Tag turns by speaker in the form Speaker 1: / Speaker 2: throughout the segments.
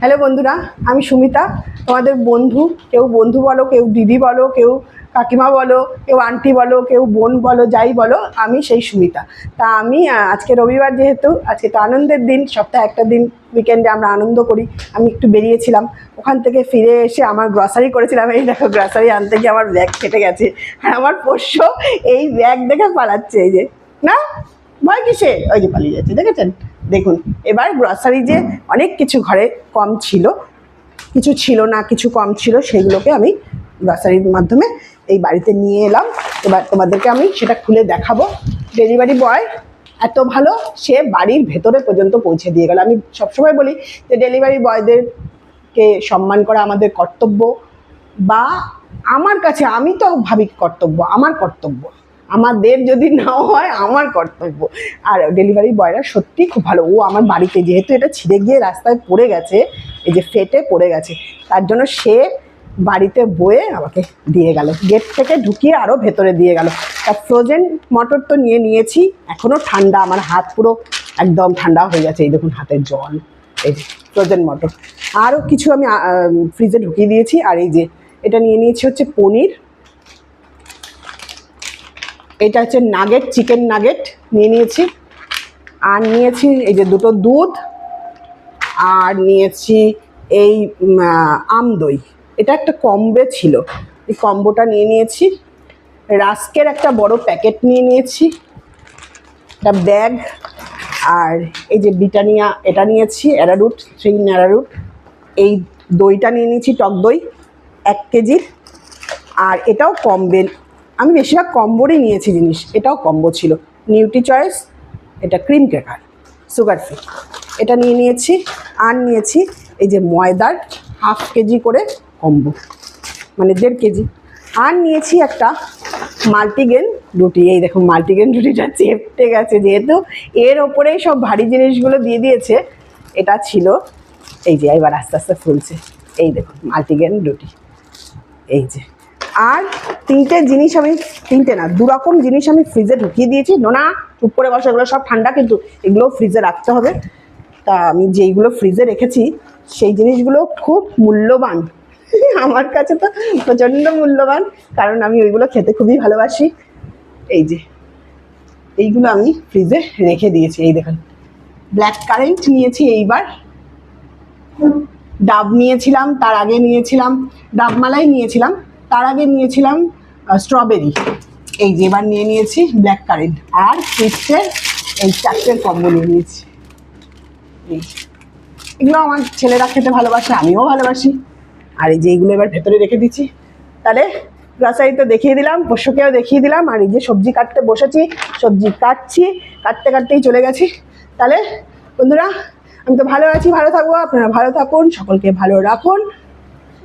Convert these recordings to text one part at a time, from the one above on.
Speaker 1: Hello বন্ধুরা, আমি সুমিতা। তোমাদের বন্ধু, কেউ বন্ধু বলো, কেউ দিদি বলো, কেউ কাকিমা বলো, কেউ আন্টি বলো, কেউ বোন বলো, যাই বলো, আমি সেই সুমিতা। তা আমি আজকে রবিবার যেহেতু, আজকে তো আনন্দের দিন, সপ্তাহে একটা দিন উইকেন্ডে আমরা আনন্দ করি। আমি একটু বেরিয়েছিলাম, ওখান থেকে ফিরে এসে আমার গ্রসারি করেছিলাম। এই দেখো গ্রসারি আনতে গিয়ে আমার ব্যাগ কেটে গেছে। আর আমার পোষ্য এই ব্যাগ দেখে পালাচ্ছে, এই যে। না? ভয় কিসে ওই যে পালিয়ে যাচ্ছে, দেখেছেন? দেখুন, এবার গ্রসারি যে অনেক কিছু ঘরে কম ছিল, কিছু ছিল না, কিছু কম ছিল, সেগুলোকে আমি গ্রসারির মাধ্যমে এই বাড়িতে নিয়ে এলাম। এবার তোমাদেরকে আমি সেটা খুলে দেখাবো। ডেলিভারি বয় এত ভালো, সে বাড়ির ভেতরে পর্যন্ত পৌঁছে দিয়ে গেল। আমি সবসময় বলি যে ডেলিভারি বয়দেরকে সম্মান করা আমাদের কর্তব্য, বা আমার কাছে আমি তো ভাবি কর্তব্য, আমার কর্তব্য। আমাদের যদি নাও হয়, আমার কর্তব্য। আর ডেলিভারি বয়রা সত্যি খুব ভালো। ও আমার বাড়িতে যেহেতু এটা ছিঁড়ে গিয়ে রাস্তায় পড়ে গেছে, এই যে ফেটে পড়ে গেছে, তার জন্য সে বাড়িতে বয়ে আমাকে দিয়ে গেল। গেট থেকে ঢুকিয়ে আরও ভেতরে দিয়ে গেল। তা ফ্রোজেন মটর তো নিয়ে নিয়েছি এখনও ঠান্ডা, আমার হাত পুরো একদম ঠান্ডা হয়ে গেছে। এই দেখুন হাতের জল, এই যে ফ্রোজেন মটর। আরও কিছু আমি ফ্রিজে ঢুকিয়ে দিয়েছি, আর এই যে এটা নিয়ে নিয়েছি হচ্ছে পনির। এটা হচ্ছে নাগেট, চিকেন নাগেট নিয়ে নিয়েছি। আর নিয়েছি এই যে দুটো দুধ, আর নিয়েছি এই আম দই। এটা একটা কম্বে ছিল। এই কম্বোটা নিয়ে নিয়েছি। রাস্কের একটা বড় প্যাকেট নিয়ে নিয়েছি। একটা ব্যাগ, আর এই যে বিটানিয়া এটা নিয়েছি, অ্যারারুট, থ্রি অ্যারারুট। এই দইটা নিয়ে নিয়েছি, টক দই, এক কেজির আর এটাও কম্বে আমি বেশিরভাগ কম্বোরই নিয়েছি জিনিস, এটাও কম্বো ছিল। নিউট্রি চয়েস এটা ক্রিম ক্র্যাকার সুগার ফ্রি এটা নিয়ে নিয়েছি, আর নিয়েছি এই যে ময়দার হাফ কেজি করে কম্বো মানে দেড় কেজি। আর নিয়েছি একটা মাল্টিগ্রেন রুটি, এই দেখো মাল্টিগ্রেন রুটিটা চেপটে গেছে যেহেতু এর ওপরেই সব ভারী জিনিসগুলো দিয়ে দিয়েছে, এটা ছিল, এই যে এবার আস্তে আস্তে ফুলছে, এই দেখুন মাল্টিগ্রেন রুটি, এই যে। আর তিনটে জিনিস আমি, তিনটে না দু রকম জিনিস আমি ফ্রিজে ঢুকিয়ে দিয়েছি। নোনা চুপ করে বসে এগুলো সব ঠান্ডা, কিন্তু এগুলো ফ্রিজে রাখতে হবে। তা আমি যেইগুলো ফ্রিজে রেখেছি, সেই জিনিসগুলো খুব মূল্যবান। আমার কাছে তো প্রচণ্ড মূল্যবান, কারণ আমি ওইগুলো খেতে খুবই ভালোবাসি। এই যে, এইগুলো আমি ফ্রিজে রেখে দিয়েছি, এই দেখুন। ব্ল্যাক কারেন্ট নিয়েছি এইবার। ডাব নিয়েছিলাম, তার আগে নিয়েছিলাম ডাব মালাই নিয়েছিলাম। তার আগে নিয়েছিলাম স্ট্রবেরি এই যে এবার নিয়ে নিয়েছি ব্ল্যাক কারেন্ট আর ফিক্সের এই চারটের কম্বো নিয়ে নিয়েছি। এগুলো আমার ছেলেরা খেতে ভালোবাসে, আমিও ভালোবাসি। আর এই যে এইগুলো এবার ভেতরে রেখে দিচ্ছি। তাহলে গ্রাসারি তো দেখিয়ে দিলাম, পোষ্যকেও দেখিয়ে দিলাম। আর এই যে সবজি কাটতে বসেছি, সবজি কাটছি, কাটতে কাটতেই চলে গেছি। তাহলে বন্ধুরা, আমি তো ভালো আছি, ভালো থাকব। আপনারা ভালো থাকুন, সকলকে ভালো রাখুন।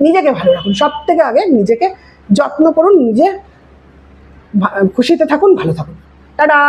Speaker 1: নিজেকে ভালো রাখুন। সব থেকে আগে নিজেকে যত্ন করুন, নিজে খুশিতে থাকুন, ভালো থাকুন। টাটা!